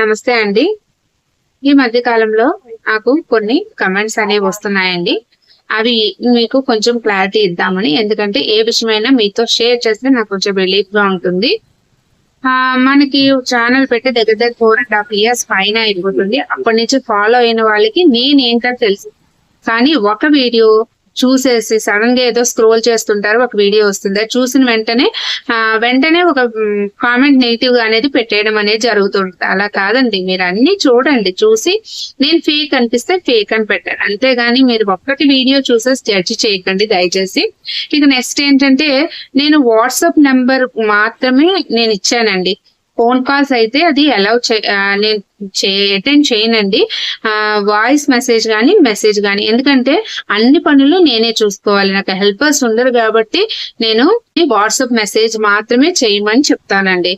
నమస్తే అండి. ఈ మధ్య కాలంలో నాకు కొన్ని కమెంట్స్ అనేవి వస్తున్నాయండి. అవి మీకు కొంచెం క్లారిటీ ఇద్దామని ఎందుకంటే ఏ విషయమైనా మీతో షేర్ చేస్తే నాకు కొంచెం రిలీఫ్గా ఉంటుంది. మనకి ఛానల్ పెట్టి దగ్గర దగ్గర ఫోర్ అండ్ హాఫ్ ఇయర్స్ పైన అయిపోతుంది. అప్పటి నుంచి ఫాలో అయిన వాళ్ళకి నేను ఏంటో తెలుసు. కానీ ఒక వీడియో చూసేసి సడన్గా ఏదో స్క్రోల్ చేస్తుంటారు ఒక వీడియో వస్తుంది. అది చూసిన వెంటనే వెంటనే ఒక కామెంట్ నెగిటివ్గా అనేది పెట్టేయడం అనేది జరుగుతుంటుంది. అలా కాదండి. మీరు అన్ని చూడండి. చూసి నేను ఫేక్ అనిపిస్తే ఫేక్ అని పెట్టాను అంతేగాని మీరు ఒక్కటి వీడియో చూసేసి జడ్జి చేయకండి దయచేసి. ఇక నెక్స్ట్ ఏంటంటే నేను వాట్సాప్ నెంబర్ మాత్రమే నేను ఇచ్చానండి. ఫోన్ కాల్స్ అయితే అది అలౌ నేను అటెండ్ చేయనండి. వాయిస్ మెసేజ్ కానీ మెసేజ్ కానీ ఎందుకంటే అన్ని పనులు నేనే చూసుకోవాలి. నాకు హెల్పర్స్ ఉండరు కాబట్టి నేను వాట్సాప్ మెసేజ్ మాత్రమే చేయమని చెప్తానండి.